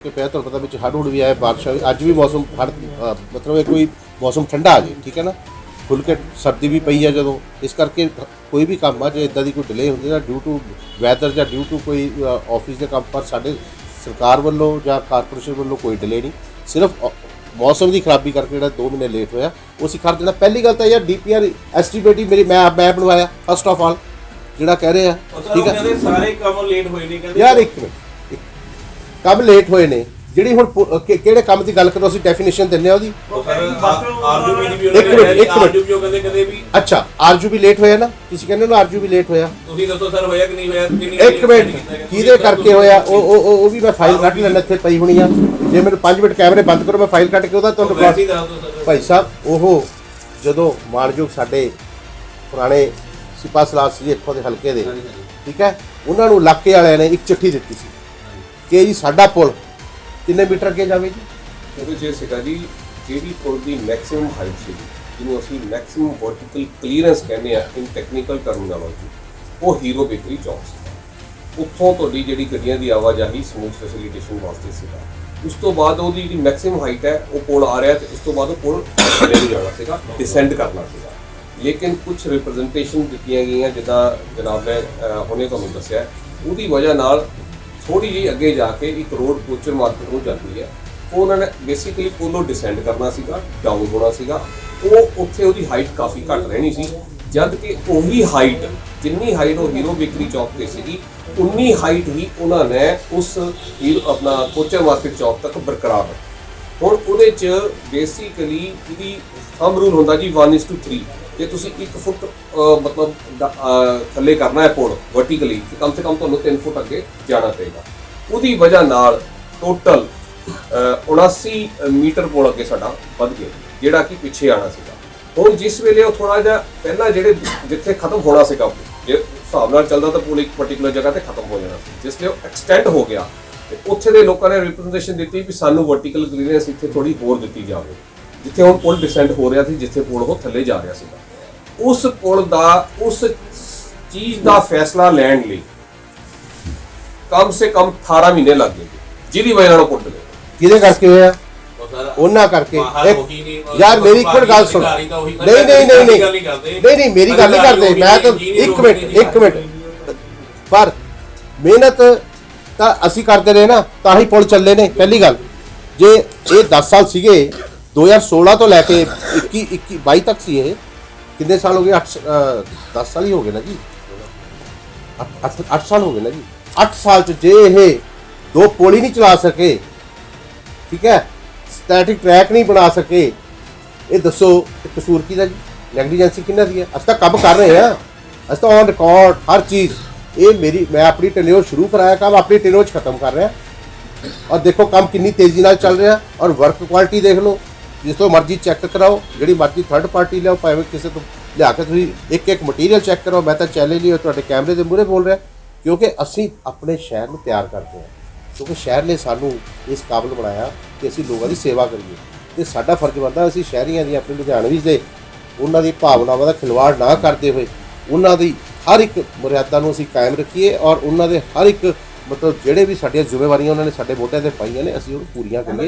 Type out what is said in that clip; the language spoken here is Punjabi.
ਕਿ ਪਿਆ ਤੁਹਾਨੂੰ ਪਤਾ ਵਿੱਚ ਹੜ੍ਹ ਹੁੜ ਵੀ ਆਏ ਬਾਰਿਸ਼ਾਂ ਵੀ ਅੱਜ ਵੀ ਮੌਸਮ ਹੜ੍ਹ ਅ, ਮਤਲਬ ਇਹ ਕੋਈ ਮੌਸਮ ਠੰਡਾ ਆ ਜੇ ਠੀਕ ਹੈ ਨਾ? ਖੁੱਲ ਕੇ ਸਰਦੀ ਵੀ ਪਈ ਆ ਜਦੋਂ ਇਸ ਕਰਕੇ ਕੋਈ ਵੀ ਕੰਮ ਆ ਜੇ ਇਦਾਂ ਦੀ ਕੋਈ ਡਿਲੇ ਹੁੰਦੀ ਤਾਂ ਡਿਊ ਟੂ ਵੈਦਰ ਜਾਂ ਡਿਊ ਟੂ ਕੋਈ ਆਫਿਸ ਦੇ ਕੰਮ ਪਰ ਸਾਡੇ ਸਰਕਾਰ ਵੱਲੋਂ ਜਾਂ ਕਾਰਪੋਰੇਸ਼ਨ ਵੱਲੋਂ ਕੋਈ ਡਿਲੇ ਨਹੀਂ। ਸਿਰਫ ਅ, ਮੌਸਮ ਦੀ ਖਰਾਬੀ ਕਰਕੇ ਜਿਹੜਾ 2 ਮਹੀਨੇ ਲੇਟ ਹੋਇਆ ਉਹ ਅਸੀਂ ਕਰ ਦੇਣਾ। ਪਹਿਲੀ ਗੱਲ ਤਾਂ ਯਾਰ ਡੀਪੀਆਰ ਐਸਟੀਮੇਟੀ ਮੇਰੀ ਮੈਂ ਮੈਂ ਬਣਵਾਇਆ ਫਸਟ ਆਫ ਆਲ ਜਿਹੜਾ ਕਹਿ ਰਹੇ ਆ ਠੀਕ ਹੈ ਸਾਰੇ ਕੰਮ ਲੇਟ ਹੋਏ ਨੇ ਕਹਿੰਦੇ ਯਾਰ ਇੱਕ ਮਿੰਟ। ਕੰਮ ਲੇਟ ਹੋਏ ਨੇ? ਜਿਹੜੀ ਹੁਣ ਪੁ- ਕਿ- ਕਿਹੜੇ ਕੰਮ ਦੀ ਗੱਲ ਕਰੋ ਅਸੀਂ ਡੈਫੀਨੇਸ਼ਨ ਦਿੰਨੇ ਆ ਉਹਦੀ? ਉਹ ਸਰ ਆਰਜੂਬੀ ਦੀ ਵੀ ਇੱਕ ਮਿੰਟ, ਇੱਕ ਮਿੰਟ। ਆਰਜੂਬੀ ਉਹ ਕਹਿੰਦੇ ਕਦੇ ਵੀ ਅੱਛਾ ਆਰਜੂ ਵੀ ਲੇਟ ਹੋਇਆ ਨਾ? ਤੁਸੀਂ ਕਹਿੰਦੇ ਹੋ ਆਰਜੂ ਵੀ ਲੇਟ ਹੋਇਆ। ਤੁਸੀਂ ਦੱਸੋ ਸਰ ਹੋਇਆ ਕਿ ਨਹੀਂ ਹੋਇਆ? ਇੱਕ ਮਿੰਟ ਕਿਹਦੇ ਕਰਕੇ ਹੋਇਆ? ਉਹ ਉਹ ਉਹ- ਉਹ ਵੀ ਮੈਂ ਫਾਈਲ ਕੱਢ ਲੈਣਾ ਇੱਥੇ ਪਈ ਹੋਣੀ ਆ। ਜੇ ਮੈਨੂੰ 5 ਮਿੰਟ ਕੈਮਰੇ ਬੰਦ ਕਰੋ ਮੈਂ ਫਾਈਲ ਕੱਢ ਕੇ ਉਹਦਾ ਤੁਹਾਨੂੰ ਵੈਸੇ ਹੀ ਦੱਸ ਦਿਓ ਸਰ। ਭਾਈ ਸਾਹਿਬ ਉਹ ਜਦੋਂ ਮਾਨਯੋਗ ਸਾਡੇ ਪੁਰਾਣੇ ਸਿਪਾ ਸਲਾਰ ਸੀ ਇੱਥੋਂ ਦੇ ਹਲਕੇ ਦੇ ਠੀਕ ਹੈ? ਉਹਨਾਂ ਨੂੰ ਇਲਾਕੇ ਵਾਲਿਆਂ ਨੇ ਇੱਕ ਚਿੱਠੀ ਦਿੱਤੀ ਸੀ। ਕਿ ਜੀ ਸਾਡਾ ਪੁਲ। ਕਿੰਨੇ ਮੀਟਰ ਅੱਗੇ ਜਾਵੇ ਜੀ? ਉਹਦੇ ਜੇ ਸੀਗਾ ਜੀ ਜਿਹੜੀ ਪੁਲ ਦੀ ਮੈਕਸਿਮਮ ਹਾਈਟ ਸੀ ਜਿਹਨੂੰ ਅਸੀਂ ਮੈਕਸਿਮਮ ਵਰਟੀਕਲ ਕਲੀਅਰੈਂਸ ਕਹਿੰਦੇ ਆ ਇਨ ਟੈਕਨੀਕਲ ਟਰਮੀਨੋਲੋਜੀ ਉਹ ਹੀਰੋ ਬੇਕਰੀ ਚੌਕ ਸੀ। ਉੱਥੋਂ ਤੁਹਾਡੀ ਜਿਹੜੀ ਗੱਡੀਆਂ ਦੀ ਆਵਾਜਾਈ ਸਮੂਥ ਫੈਸਿਲਿਟੇਸ਼ਨ ਵਾਸਤੇ ਸੀਗਾ। ਉਸ ਤੋਂ ਬਾਅਦ ਉਹਦੀ ਜਿਹੜੀ ਮੈਕਸਿਮਮ ਹਾਈਟ ਹੈ ਉਹ ਪੁਲ ਆ ਰਿਹਾ ਤੇ ਉਸ ਤੋਂ ਬਾਅਦ ਉਹ ਪੁਲ ਥੱਲੇ ਨੂੰ ਜਾਣਾ ਸੀਗਾ ਡਿਸੈਂਡ ਕਰਨਾ ਸੀਗਾ। ਲੇਕਿਨ ਕੁਝ ਰਿਪਰੈਜ਼ੈਂਟੇਸ਼ਨ ਦਿੱਤੀਆਂ ਗਈਆਂ ਜਿੱਦਾਂ ਜਨਾਬ ਨੇ ਅਹ, ਹੁਣੇ ਤੁਹਾਨੂੰ ਦੱਸਿਆ ਉਹਦੀ ਵਜ੍ਹਾ ਨਾਲ ਥੋੜੀ ਜਿਹੀ ਅੱਗੇ ਜਾ ਕੇ ਇੱਕ ਰੋਡ ਕੋਚਰ ਮਾਰਕੀਟ ਨੂੰ ਜਾਂਦੀ ਹੈ। ਉਹ ਉਹਨਾਂ ਨੇ ਬੇਸਿਕਲੀ ਪੁੱਲੋਂ ਡਿਸੈਂਡ ਕਰਨਾ ਸੀਗਾ ਡਾਊਨ ਹੋਣਾ ਸੀਗਾ। ਉਹ ਉੱਥੇ ਉਹਦੀ ਹਾਈਟ ਕਾਫੀ ਘੱਟ ਰਹਿਣੀ ਸੀ ਜਦ ਕਿ ਉਹੀ ਹਾਈਟ ਜਿੰਨੀ ਹਾਈਟ ਉਹ ਹੀਰੋ ਬੇਕਰੀ ਚੌਕ ਤੇ ਸੀਗੀ, ਉਨੀ ਹਾਈਟ ਹੀ ਉਹਨਾਂ ਨੇ ਉਸ ਹੀਰੋ ਆਪਣਾ ਕੋਚਰ ਮਾਰਕੀਟ ਚੌਕ ਤੱਕ ਬਰਕਰਾਰ ਰੱਖੀ। ਹੁਣ ਉਹਦੇ ਚ ਬੇਸਿਕਲੀ ਇਹਦੀ ਥੰਬ ਰੂਲ ਹੁੰਦਾ ਜੀ 1:3 ਜੇ ਤੁਸੀਂ 1 ਫੁੱਟ ਮਤਲਬ ਦ- ਥੱਲੇ ਕਰਨਾ ਹੈ ਪੁਲ ਵਰਟੀਕਲੀ ਤੇ ਕਮ ਸੇ ਕਮ ਤੁਹਾਨੂੰ 3 ਫੁੱਟ ਅੱਗੇ ਜਾਣਾ ਪਏਗਾ। ਉਹਦੀ ਵਜ੍ਹਾ ਨਾਲ ਟੋਟਲ 79 ਮੀਟਰ ਪੁਲ ਅੱਗੇ ਸਾਡਾ ਵੱਧ ਗਿਆ ਜਿਹੜਾ ਕਿ ਪਿੱਛੇ ਆਣਾ ਸੀਗਾ। ਹੁਣ ਜਿਸ ਵੇਲੇ ਉਹ ਥੋੜਾ ਜਿਹਾ ਪਹਿਲਾਂ ਜਿਹੜੇ ਜਿੱਥੇ ਖਤਮ ਹੋਣਾ ਸੀਗਾ ਪੁਲ, ਜੇ ਹਿਸਾਬ ਨਾਲ ਚੱਲਦਾ ਤਾਂ ਪੁਲ ਇੱਕ ਪਾਰਟਿਕੂਲਰ ਜਗ੍ਹਾ ਤੇ ਖਤਮ ਹੋ ਜਾਣਾ ਸੀ। ਜਿਸ ਲਈ ਉਹ ਐਕਸਟੈਂਡ ਹੋ ਗਿਆ ਤੇ ਉੱਥੇ ਦੇ ਲੋਕਾਂ ਨੇ ਰਿਪਰੈਜ਼ੈਂਟੇਸ਼ਨ ਦਿੱਤੀ ਵੀ ਸਾਨੂੰ ਵਰਟੀਕਲ ਕਲੀਅਰੈਂਸ ਇੱਥੇ ਥੋੜੀ ਹੋਰ ਦਿੱਤੀ ਜਾਵੇ ਜਿੱਥੇ ਹੁਣ ਪੁਲ ਡਿਸੈਂਡ ਹੋ ਰਿਹਾ ਸੀ ਜਿੱਥੇ ਪੁਲ ਉਹ ਥੱਲੇ ਜਾ ਰਿਹਾ ਸੀਗਾ। ਉਸ ਪੁਲ ਦਾ ਉਸ ਚੀਜ਼ ਦਾ ਫੈਸਲਾ ਲੈਣ ਲਈ ਕਮ ਸੇ ਕਮ 18 ਮਹੀਨੇ ਲੱਗ ਗਏ। ਜਿਹਦੀ ਵਜ੍ਹਾ ਨਾਲ ਪੁਲ ਡਿੱਗਿਆ ਕਿਹਦੇ ਕਰਕੇ ਹੋਇਆ? ਉਹ ਸਰ ਉਹਨਾਂ ਕਰਕੇ ਯਾਰ ਮੇਰੀ ਇੱਕ ਗੱਲ ਸੁਣ। ਨਹੀਂ ਨਹੀਂ ਨਹੀਂ ਨਹੀਂ ਗੱਲ ਨਹੀਂ। ਕਰਦੇ। ਨਹੀਂ ਨਹੀਂ ਮੇਰੀ ਗੱਲ ਨਹੀਂ ਕਰਦੇ। ਮੈਂ ਤਾਂ ਇੱਕ ਮਿੰਟ ਇੱਕ ਮਿੰਟ। ਪਰ ਮਿਹਨਤ ਤਾਂ ਅਸੀਂ ਕਰਦੇ ਰਹੇ ਨਾ, ਤਾਂ ਹੀ ਪੁਲ ਚੱਲੇ ਨੇ, ਪਹਿਲੀ ਗੱਲ। ਜੇ ਇਹ 10 ਸਾਲ ਸੀਗੇ 2016 ਤੋਂ ਲੈ ਕੇ 21 21 22 ਤੱਕ ਸੀ ਇਹ। ਕਿੰਨੇ ਸਾਲ ਹੋ ਗਏ? 8 10 ਸਾਲ ਹੀ ਹੋ ਗਏ ਨਾ ਜੀ। 8 8 ਸਾਲ ਹੋ ਗਏ ਨਾ ਜੀ। 8 ਸਾਲ ਚ ਜੇ ਇਹ ਦੋ ਪੁਲ ਹੀ ਨਹੀਂ ਚਲਾ ਸਕੇ, ਠੀਕ ਹੈ? ਸਟੈਟਿਕ ਟਰੈਕ ਨਹੀਂ ਬਣਾ ਸਕੇ। ਇਹ ਦੱਸੋ ਕਿ ਕਸੂਰ ਦਾ ਜੀ? ਨੈਗਲੀਜੈਂਸੀ ਕਿਹਨਾਂ ਦੀ ਹੈ? ਅਸੀਂ ਤਾਂ ਕੰਮ ਕਰ ਰਹੇ ਹਾਂ। ਅਸੀਂ ਤਾਂ ਔਨ ਰਿਕਾਰਡ ਹਰ ਚੀਜ਼। ਇਹ ਮੇਰੀ ਮੈਂ ਆਪਣੀ ਟੈਨਿਓਰ ਸ਼ੁਰੂ ਕਰਾਇਆ, ਕੰਮ ਆਪਣੀ ਟੈਨਿਓਰ ਚ ਖਤਮ ਕਰ ਰਿਹਾ। ਔਰ ਦੇਖੋ, ਕੰਮ ਕਿੰਨੀ ਤੇਜ਼ੀ ਨਾਲ ਚੱਲ ਰਿਹਾ ਔਰ ਵਰਕ ਕੁਆਲਿਟੀ ਦੇਖ ਲਓ। ਜਿਸ ਤੋਂ ਮਰਜ਼ੀ ਚੈੱਕ ਕਰਾਓ, ਜਿਹੜੀ ਮਰਜ਼ੀ ਥਰਡ ਪਾਰਟੀ ਲਿਆਓ, ਭਾਵੇਂ ਕਿਸੇ ਤੋਂ ਲਿਆ ਕੇ ਤੁਸੀਂ ਇੱਕ ਇੱਕ ਮਟੀਰੀਅਲ ਚੈੱਕ ਕਰੋ। ਮੈਂ ਤਾਂ ਚੈਲੰਜ ਨਹੀਂ ਤੁਹਾਡੇ ਕੈਮਰੇ ਦੇ ਮੂਹਰੇ ਬੋਲ ਰਿਹਾ, ਕਿਉਂਕਿ ਅਸੀਂ ਆਪਣੇ ਸ਼ਹਿਰ ਨੂੰ ਤਿਆਰ ਕਰਦੇ ਹਾਂ। ਕਿਉਂਕਿ ਸ਼ਹਿਰ ਨੇ ਸਾਨੂੰ ਇਸ ਕਾਬਲ ਬਣਾਇਆ ਕਿ ਅਸੀਂ ਲੋਕਾਂ ਦੀ ਸੇਵਾ ਕਰੀਏ। ਤੇ ਸਾਡਾ ਫਰਜ਼ ਬਣਦਾ ਅਸੀਂ ਸ਼ਹਿਰੀਆਂ ਦੀ ਆਪਣੇ ਲੁਧਿਆਣਵੀ ਦੇ ਉਹਨਾਂ ਦੀ ਭਾਵਨਾਵਾਂ ਦਾ ਖਿਲਵਾੜ ਨਾ ਕਰਦੇ ਹੋਏ, ਉਹਨਾਂ ਦੀ ਹਰ ਇੱਕ ਮਰਿਆਦਾ ਨੂੰ ਅਸੀਂ ਕਾਇਮ ਰੱਖੀਏ ਔਰ ਉਹਨਾਂ ਦੇ ਹਰ ਇੱਕ ਮਤਲਬ ਜਿਹੜੇ ਵੀ ਸਾਡੀਆਂ ਜ਼ਿੰਮੇਵਾਰੀਆਂ ਉਹਨਾਂ ਨੇ ਸਾਡੇ ਮੋਢਿਆਂ ਤੇ ਪਾਈਆਂ ਨੇ, ਅਸੀਂ ਉਹਨੂੰ ਪੂਰੀਆਂ ਕਰੀਏ।